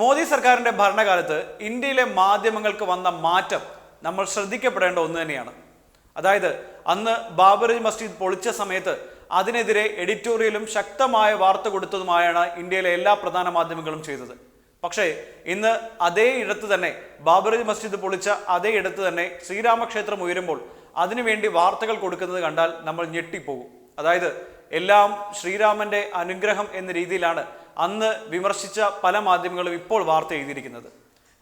മോദി സർക്കാരിന്റെ ഭരണകാലത്ത് ഇന്ത്യയിലെ മാധ്യമങ്ങൾക്ക് വന്ന മാറ്റം നമ്മൾ ശ്രദ്ധിക്കപ്പെടേണ്ട ഒന്ന് തന്നെയാണ്. അതായത് അന്ന് ബാബറി മസ്ജിദ് പൊളിച്ച സമയത്ത് അതിനെതിരെ എഡിറ്റോറിയലും ശക്തമായ വാർത്ത കൊടുത്തതുമായാണ് ഇന്ത്യയിലെ എല്ലാ പ്രധാന മാധ്യമങ്ങളും ചെയ്തത്. പക്ഷേ ഇന്ന് അതേ ഇടത്ത് തന്നെ ബാബറി മസ്ജിദ് പൊളിച്ച അതേ ഇടത്ത് തന്നെ ശ്രീരാമക്ഷേത്രം ഉയരുമ്പോൾ അതിനുവേണ്ടി വാർത്തകൾ കൊടുക്കുന്നത് കണ്ടാൽ നമ്മൾ ഞെട്ടിപ്പോകും. അതായത് എല്ലാം ശ്രീരാമന്റെ അനുഗ്രഹം എന്ന രീതിയിലാണ് അന്ന് വിമർശിച്ച പല മാധ്യമങ്ങളും ഇപ്പോൾ വാർത്ത എഴുതിയിരിക്കുന്നത്.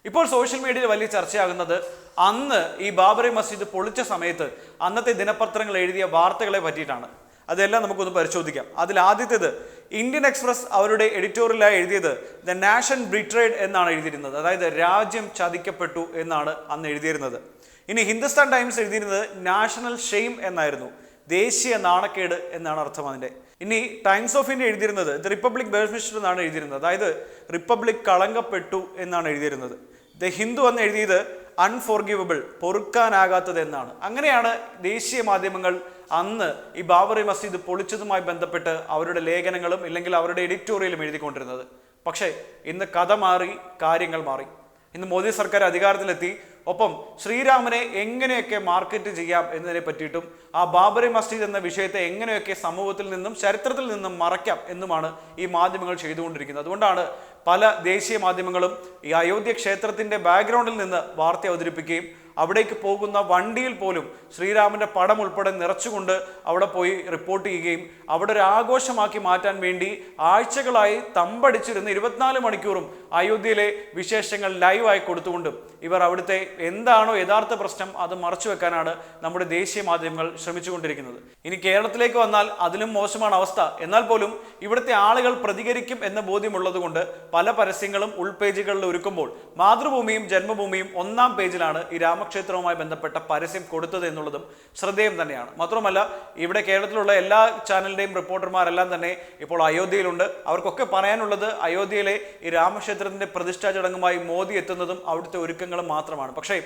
ഇപ്പോൾ സോഷ്യൽ മീഡിയയിൽ വലിയ ചർച്ചയാകുന്നത് അന്ന് ഈ ബാബറി മസ്ജിദ് പൊളിച്ച സമയത്ത് അന്നത്തെ ദിനപത്രങ്ങൾ എഴുതിയ വാർത്തകളെ പറ്റിയിട്ടാണ്. അതെല്ലാം നമുക്കൊന്ന് പരിശോധിക്കാം. അതിൽ ആദ്യത്തേത് ഇന്ത്യൻ എക്സ്പ്രസ് അവരുടെ എഡിറ്റോറിയലായി എഴുതിയത് ദ നാഷൻ ബ്രിട്രേഡ് എന്നാണ് എഴുതിയിരുന്നത്. അതായത് രാജ്യം ചതിക്കപ്പെട്ടു എന്നാണ് അന്ന് എഴുതിയിരുന്നത്. ഇനി ഹിന്ദുസ്ഥാൻ ടൈംസ് എഴുതിയിരുന്നത് നാഷണൽ ഷെയിം എന്നായിരുന്നു. ദേശീയ നാണക്കേട് എന്നാണ് അർത്ഥം അതിന്റെ. ഇനി ടൈംസ് ഓഫ് ഇന്ത്യ എഴുതിയിരുന്നത് ദ റിപ്പബ്ലിക് ബെനിഫിഷ്യർ എന്നാണ് എഴുതിയിരുന്നത്. അതായത് റിപ്പബ്ലിക് കളങ്കപ്പെട്ടു എന്നാണ് എഴുതിയിരുന്നത്. ദ ഹിന്ദു എന്ന് എഴുതിയത് അൺഫോർഗിവബിൾ പൊറുക്കാനാകാത്തത് എന്നാണ്. അങ്ങനെയാണ് ദേശീയ മാധ്യമങ്ങൾ അന്ന് ഈ ബാബറി മസ്ജിദ് പൊളിച്ചതുമായി ബന്ധപ്പെട്ട് അവരുടെ ലേഖനങ്ങളും ഇല്ലെങ്കിൽ അവരുടെ എഡിറ്റോറിയലും എഴുതിക്കൊണ്ടിരുന്നത്. പക്ഷേ ഇന്ന് കഥ മാറി കാര്യങ്ങൾ മാറി. ഇന്ന് മോദി സർക്കാർ അധികാരത്തിലെത്തി ഒപ്പം ശ്രീരാമനെ എങ്ങനെയൊക്കെ മാർക്കറ്റ് ചെയ്യാം എന്നതിനെ പറ്റിയിട്ടും ആ ബാബറി മസ്ജിദ് എന്ന വിഷയത്തെ എങ്ങനെയൊക്കെ സമൂഹത്തിൽ നിന്നും ചരിത്രത്തിൽ നിന്നും മറയ്ക്കാം എന്നുമാണ് ഈ മാധ്യമങ്ങൾ ചെയ്തുകൊണ്ടിരിക്കുന്നത്. അതുകൊണ്ടാണ് പല ദേശീയ മാധ്യമങ്ങളും ഈ അയോധ്യ ക്ഷേത്രത്തിന്റെ ബാക്ക്ഗ്രൗണ്ടിൽ നിന്ന് വാർത്ത അവതരിപ്പിക്കുകയും അവിടേക്ക് പോകുന്ന വണ്ടിയിൽ പോലും ശ്രീരാമന്റെ പടം ഉൾപ്പെടെ നിറച്ചുകൊണ്ട് അവിടെ പോയി റിപ്പോർട്ട് ചെയ്യുകയും അവിടെ ഒരു ആഘോഷമാക്കി മാറ്റാൻ വേണ്ടി ആഴ്ചകളായി തമ്പടിച്ചിരുന്ന ഇരുപത്തിനാല് മണിക്കൂറും അയോധ്യയിലെ വിശേഷങ്ങൾ ലൈവായി കൊടുത്തുകൊണ്ട് ഇവർ അവിടുത്തെ എന്താണോ യഥാർത്ഥ പ്രശ്നം അത് മറച്ചു വെക്കാനാണ് നമ്മുടെ ദേശീയ മാധ്യമങ്ങൾ ശ്രമിച്ചുകൊണ്ടിരിക്കുന്നത്. ഇനി കേരളത്തിലേക്ക് വന്നാൽ അതിലും മോശമാണ് അവസ്ഥ. എന്നാൽ പോലും ഇവിടുത്തെ ആളുകൾ പ്രതികരിക്കും എന്ന ബോധ്യമുള്ളത് കൊണ്ട് പല പരസ്യങ്ങളും ഉൾപേജുകളിൽ ഒരുക്കുമ്പോൾ മാതൃഭൂമിയും ജന്മഭൂമിയും ഒന്നാം പേജിലാണ് ഈ രാമക്ഷേത്രവുമായി ബന്ധപ്പെട്ട പരസ്യം കൊടുത്തത് എന്നുള്ളതും ശ്രദ്ധേയം തന്നെയാണ്. മാത്രമല്ല ഇവിടെ കേരളത്തിലുള്ള എല്ലാ ചാനലിന്റെയും റിപ്പോർട്ടർമാരെല്ലാം തന്നെ ഇപ്പോൾ അയോധ്യയിലുണ്ട്. അവർക്കൊക്കെ പറയാനുള്ളത് അയോധ്യയിലെ ഈ രാമക്ഷേത്രത്തിന്റെ പ്രതിഷ്ഠാ ചടങ്ങുമായി മോദി എത്തുന്നതും അവിടുത്തെ ഒരുക്കങ്ങളും മാത്രമാണ്. പക്ഷേ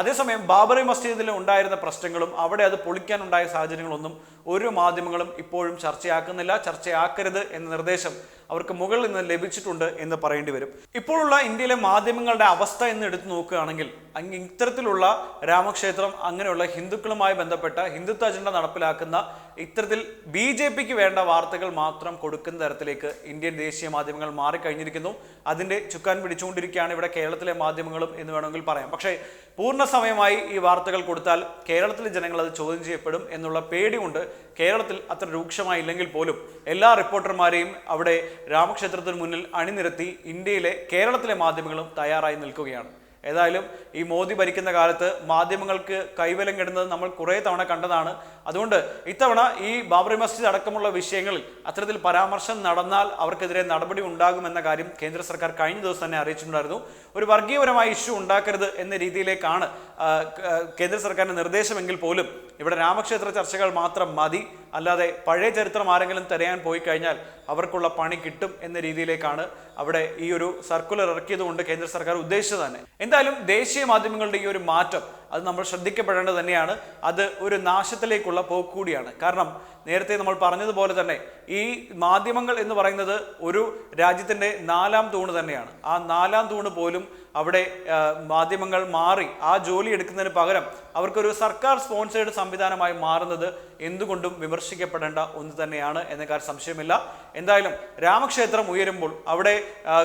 അതേസമയം ബാബറി മസ്ജിദിൽ ഉണ്ടായിരുന്ന പ്രശ്നങ്ങളും അവിടെ അത് പൊളിക്കാനുണ്ടായ സാഹചര്യങ്ങളൊന്നും ഒരു മാധ്യമങ്ങളും ഇപ്പോഴും ചർച്ചയാക്കുന്നില്ല ചർച്ചയാക്കരുത് എന്ന നിർദ്ദേശം അവർക്ക് മുകളിൽ നിന്ന് ലഭിച്ചിട്ടുണ്ട് എന്ന് പറയേണ്ടി വരും. ഇപ്പോഴുള്ള ഇന്ത്യയിലെ മാധ്യമങ്ങളുടെ അവസ്ഥ എന്ന് എടുത്തു നോക്കുകയാണെങ്കിൽ ഇത്തരത്തിലുള്ള രാമക്ഷേത്രം അങ്ങനെയുള്ള ഹിന്ദുക്കളുമായി ബന്ധപ്പെട്ട ഹിന്ദുത്വ അജണ്ട നടപ്പിലാക്കുന്ന ഇത്തരത്തിൽ ബി ജെ പിക്ക് വേണ്ട വാർത്തകൾ മാത്രം കൊടുക്കുന്ന തരത്തിലേക്ക് ഇന്ത്യൻ ദേശീയ മാധ്യമങ്ങൾ മാറിക്കഴിഞ്ഞിരിക്കുന്നു. അതിന്റെ ചുക്കാൻ പിടിച്ചുകൊണ്ടിരിക്കുകയാണ് ഇവിടെ കേരളത്തിലെ മാധ്യമങ്ങളും എന്ന് വേണമെങ്കിൽ പറയാം. പക്ഷേ പൂർണസമയമായി ഈ വാർത്തകൾ കൊടുത്താൽ കേരളത്തിലെ ജനങ്ങൾ അത് ചോദ്യം ചെയ്യപ്പെടും എന്നുള്ള പേടി കൊണ്ട് കേരളത്തിൽ അത്ര രൂക്ഷമായില്ലെങ്കിൽ പോലും എല്ലാ റിപ്പോർട്ടർമാരെയും അവിടെ രാമക്ഷേത്രത്തിന് മുന്നിൽ അണിനിരത്തി ഇന്ത്യയിലെ കേരളത്തിലെ മാധ്യമങ്ങളും തയ്യാറായി നിൽക്കുകയാണ്. ഏതായാലും ഈ മോദി ഭരിക്കുന്ന കാലത്ത് മാധ്യമങ്ങൾക്ക് കൈവലം കിടുന്നത് നമ്മൾ കുറേ തവണ കണ്ടതാണ്. അതുകൊണ്ട് ഇത്തവണ ഈ ബാബറി മസ്ജിദ് അടക്കമുള്ള വിഷയങ്ങളിൽ അത്തരത്തിൽ പരാമർശം നടന്നാൽ അവർക്കെതിരെ നടപടി ഉണ്ടാകുമെന്ന കാര്യം കേന്ദ്ര സർക്കാർ കഴിഞ്ഞ ദിവസം തന്നെ അറിയിച്ചിട്ടുണ്ടായിരുന്നു. ഒരു വർഗീയപരമായ ഇഷ്യൂ ഉണ്ടാക്കരുത് എന്ന രീതിയിലേക്കാണ് കേന്ദ്ര സർക്കാരിന്റെ നിർദ്ദേശമെങ്കിൽ പോലും ഇവിടെ രാമക്ഷേത്ര ചർച്ചകൾ മാത്രം മതി. അല്ലാതെ പഴയ ചരിത്രം ആരെങ്കിലും തിരയാൻ പോയി കഴിഞ്ഞാൽ അവർക്കുള്ള പണി കിട്ടും എന്ന രീതിയിലേക്കാണ് അവിടെ ഈ ഒരു സർക്കുലർ ഇറക്കിയത് കൊണ്ട് കേന്ദ്ര സർക്കാർ ഉദ്ദേശിച്ചത് തന്നെ. എന്തായാലും ദേശീയ മാധ്യമങ്ങളുടെ ഈ ഒരു മാറ്റം അത് നമ്മൾ ശ്രദ്ധിക്കപ്പെടേണ്ടത് തന്നെയാണ്. അത് ഒരു നാശത്തിലേക്കുള്ള പോക്ക് കൂടിയാണ്. കാരണം നേരത്തെ നമ്മൾ പറഞ്ഞതുപോലെ തന്നെ ഈ മാധ്യമങ്ങൾ എന്ന് പറയുന്നത് ഒരു രാജ്യത്തിന്റെ നാലാം തൂണ് തന്നെയാണ്. ആ നാലാം തൂണ് പോലും അവിടെ മാധ്യമങ്ങൾ മാറി ആ ജോലി എടുക്കുന്നതിന് പകരം അവർക്കൊരു സർക്കാർ സ്പോൺസേഡ് സംവിധാനമായി മാറുന്നത് എന്തുകൊണ്ടും വിമർശിക്കപ്പെടേണ്ട ഒന്ന് തന്നെയാണ് എന്ന കാര്യം സംശയമില്ല. എന്തായാലും രാമക്ഷേത്രം ഉയരുമ്പോൾ അവിടെ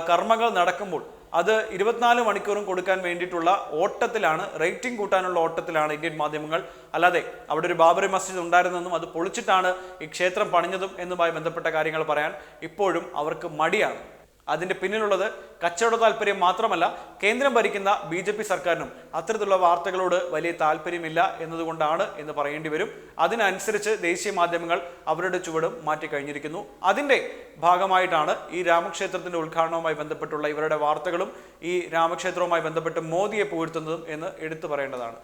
കർമ്മങ്ങൾ നടക്കുമ്പോൾ അത് ഇരുപത്തിനാല് മണിക്കൂറും കൊടുക്കാൻ വേണ്ടിയിട്ടുള്ള ഓട്ടത്തിലാണ് റേറ്റിംഗ് കൂട്ടാനുള്ള ഓട്ടത്തിലാണ് ഇന്ത്യൻ മാധ്യമങ്ങൾ. അല്ലാതെ അവിടെ ഒരു ബാബറി മസ്ജിദ് ഉണ്ടായിരുന്നെന്നും അത് പൊളിച്ചിട്ടാണ് ഈ ക്ഷേത്രം പണിഞ്ഞതും എന്നുമായി ബന്ധപ്പെട്ട കാര്യങ്ങൾ പറയാൻ ഇപ്പോഴും അവർക്ക് മടിയാണ്. അതിന്റെ പിന്നിലുള്ളത് കച്ചവട താല്പര്യം മാത്രമല്ല കേന്ദ്രം ഭരിക്കുന്ന ബി ജെ പി സർക്കാരിനും അത്തരത്തിലുള്ള വാർത്തകളോട് വലിയ താല്പര്യമില്ല എന്നതുകൊണ്ടാണ് എന്ന് പറയേണ്ടി വരും. അതിനനുസരിച്ച് ദേശീയ മാധ്യമങ്ങൾ അവരുടെ ചുവടും മാറ്റിക്കഴിഞ്ഞിരിക്കുന്നു. അതിന്റെ ഭാഗമായിട്ടാണ് ഈ രാമക്ഷേത്രത്തിന്റെ ഉദ്ഘാടനവുമായി ബന്ധപ്പെട്ടുള്ള ഇവരുടെ വാർത്തകളും ഈ രാമക്ഷേത്രവുമായി ബന്ധപ്പെട്ട് മോദിയെ പുകഴ്ത്തുന്നതും എന്ന് എടുത്തു പറയേണ്ടതാണ്.